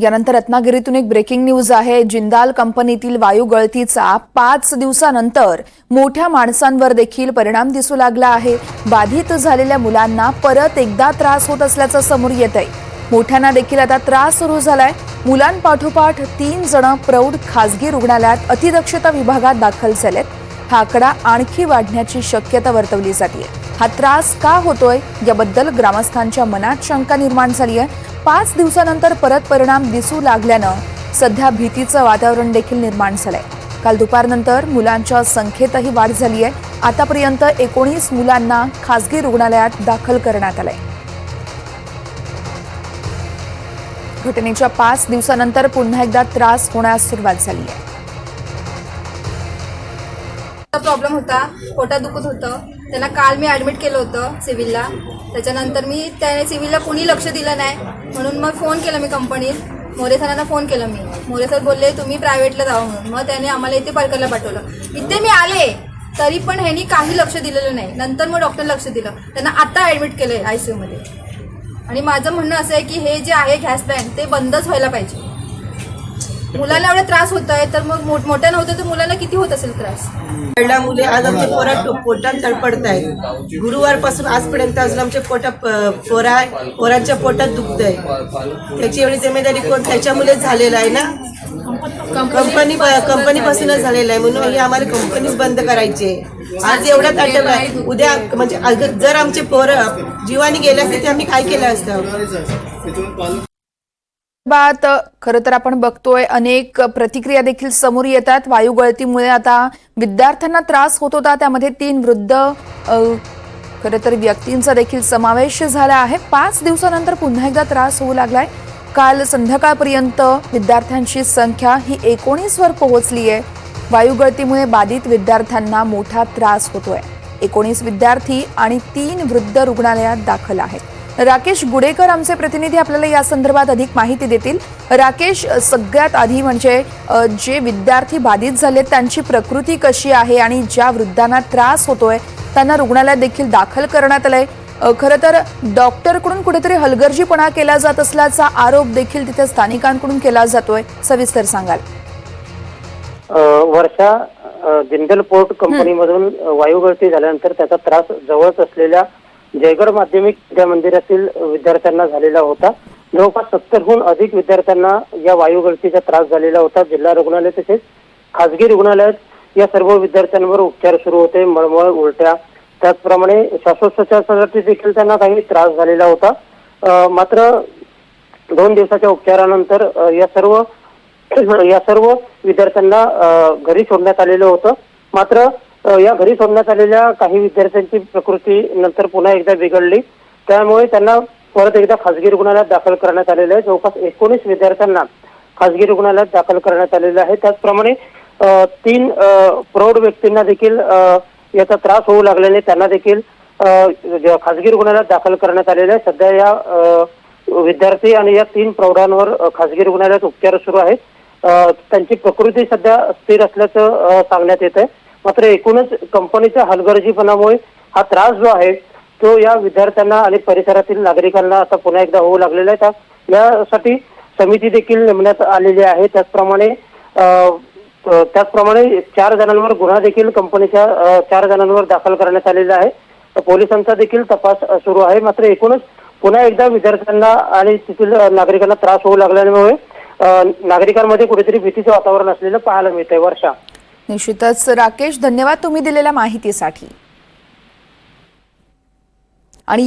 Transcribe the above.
यानंतर रत्नागिरीतून एक breaking news आहे. जिंदाल कंपनीतील वायू गळतीचा पाच दिवसानंतर मोठ्या माणसांवर देखील परिणाम दिसू लागला आहे. बाधित झालेल्या मुलांना परत एकदा त्रास होत असल्याचं समोर येत आहे. मोठ्यांना देखील आता त्रास सुरू झालाय. मुलांपाठोपाठ तीन जण प्रौढ खासगी रुग्णालयात अतिदक्षता विभागात दाखल झालेत. हा आकडा आणखी वाढण्याची शक्यता वर्तवली जाते हा त्रास का होतोय? याबद्दल ग्रामस्थांच्या मनात शंका निर्माण झाली आहे. पाच दिवसानंतर परत परिणाम दिसू लागल्यानं सध्या भीतीचं वातावरण देखील निर्माण झालंय. काल दुपारनंतर मुलांच्या संख्येतही वाढ झाली आहे आतापर्यंत एकोणीस मुलांना खासगी रुग्णालयात दाखल करण्यात आलंय. घटनेच्या पाच दिवसानंतर पुन्हा एकदा त्रास होण्यास सुरुवात झाली आहे प्रॉब्लेम होता पोटात दुखत होतं. त्यांना काल मी ॲडमिट केलं होतं सिव्हिलला. त्याच्यानंतर मी त्याने सिव्हिलला कुणी लक्ष दिलं नाही म्हणून मग फोन केला मी कंपनीत मोरे सरांना फोन केला मी. मोरे सर बोलले तुम्ही प्रायव्हेटला जावं म्हणून. मग त्याने आम्हाला इथे परकरला पाठवलं. इथे मी आले तरी पण ह्यांनी काही लक्ष दिलेलं नाही. नंतर मग डॉक्टर लक्ष दिलं. त्यांना आता ॲडमिट केलं आहे आय सी यूमध्ये आणि माझं म्हणणं असं आहे की हे जे आहे गॅस प्लॅन ते बंदच व्हायला पाहिजे. मुलाला एवढा त्रास होत आहे तर मग मोठ मोठ्या नव्हतं तर मुलाला किती होत असेल त्रास? पहिल्या मुले आज आमचे पोरात पोटात तडपडत आहेत गुरुवारपासून आजपर्यंत अजून आमच्या पोटा पोरा पोरांच्या पोटात दुखत आहे त्याची एवढी जिम्मेदारी कोण त्याच्यामुळे झालेलं आहे ना? कंपनी कंपनीपासूनच झालेलं आहे. म्हणून हे आम्हाला कंपनीच बंद करायची. आहे आज एवढ्या अटक आहे. उद्या म्हणजे अग- जर आमचे पोरं जीवाने गेले असते आम्ही काय केलं असतं? बात खरं तर आपण बघतोय अनेक प्रतिक्रिया देखील समोर येतात. वायू गळतीमुळे आता विद्यार्थ्यांना त्रास होत होता. त्यामध्ये तीन वृद्ध खरं तर व्यक्तींचा देखील समावेश झाला आहे. पाच दिवसानंतर पुन्हा एकदा त्रास होऊ लागलाय. काल संध्याकाळपर्यंत विद्यार्थ्यांची संख्या ही एकोणीस वर पोहोचली आहे. वायू गळतीमुळे बाधित विद्यार्थ्यांना मोठा त्रास होतोय. एकोणीस विद्यार्थी आणि तीन वृद्ध रुग्णालयात दाखल आहेत. राकेश गुडेकर आमचे प्रतिनिधी आपल्याला या संदर्भात अधिक माहिती देतील. राकेश सगळ्यात आधी म्हणजे जे विद्यार्थी बाधित झाले त्यांची प्रकृती कशी आहे आणि ज्या वृद्धांना त्रास होतोय त्यांना रुग्णालयात देखील दाखल करण्यात आलंय. खरं तर डॉक्टरकडून कुठेतरी हलगर्जीपणा केला जात असल्याचा आरोप देखील तिथे स्थानिकांकडून केला जातोय. सविस्तर सांगाल. वर्षा जिंदल पोर्ट कंपनीमधून वायू गळती झाल्यानंतर त्याचा त्रास जवळच असलेल्या जयगड माध्यमिक विद्या मंदिरातील विद्यार्थ्यांना झालेला होता. जवळपास सत्तरहून अधिक विद्यार्थ्यांना या वायू गळतीचा त्रास झालेला होता. जिल्हा रुग्णालय तसेच खासगी रुग्णालयात या सर्व विद्यार्थ्यांवर उपचार सुरू होते. मळमळ उलट्या. त्याचप्रमाणे श्वासोच्छवासासाठी देखील त्यांना काही त्रास झालेला होता. मात्र दोन दिवसाच्या उपचारानंतर या सर्व या सर्व विद्यार्थ्यांना घरी सोडण्यात आलेलं होतं. मात्र या घरी सोडण्यात आलेल्या काही विद्यार्थ्यांची प्रकृती नंतर पुन्हा एकदा बिघडली. त्यामुळे त्यांना परत एकदा खासगी रुग्णालयात दाखल करण्यात आलेलं आहे. जवळपास एकोणीस विद्यार्थ्यांना खासगी रुग्णालयात दाखल करण्यात आलेलं आहे. त्याचप्रमाणे तीन प्रौढ व्यक्तींना देखील याचा त्रास होऊ लागल्याने त्यांना देखील खासगी रुग्णालयात दाखल करण्यात आलेलं आहे. सध्या या विद्यार्थी आणि या तीन प्रौढांवर खासगी रुग्णालयात उपचार सुरू आहेत. त्यांची प्रकृती सध्या स्थिर असल्याचं सांगण्यात येत आहे मात्र एकूणच कंपनीच्या हलगर्जीपणामुळे हा त्रास जो आहे तो या विद्यार्थ्यांना आणि परिसरातील नागरिकांना आता पुन्हा एकदा होऊ लागलेला आहे. यासाठी समिती देखील नेमण्यात आलेली आहे. त्याचप्रमाणे त्याचप्रमाणे चार जणांवर गुन्हा देखील कंपनीच्या चार जणांवर दाखल करण्यात आलेला आहे. पोलिसांचा देखील तपास सुरू आहे. मात्र एकूणच पुन्हा एकदा विद्यार्थ्यांना आणि तेथील नागरिकांना त्रास होऊ लागल्यामुळे नागरिकांमध्ये कुठेतरी भीतीचं वातावरण असलेलं पाहायला मिळतंय. वर्षा. निश्चितच राकेश धन्यवाद तुम्ही दिलेल्या माहितीसाठी. आणि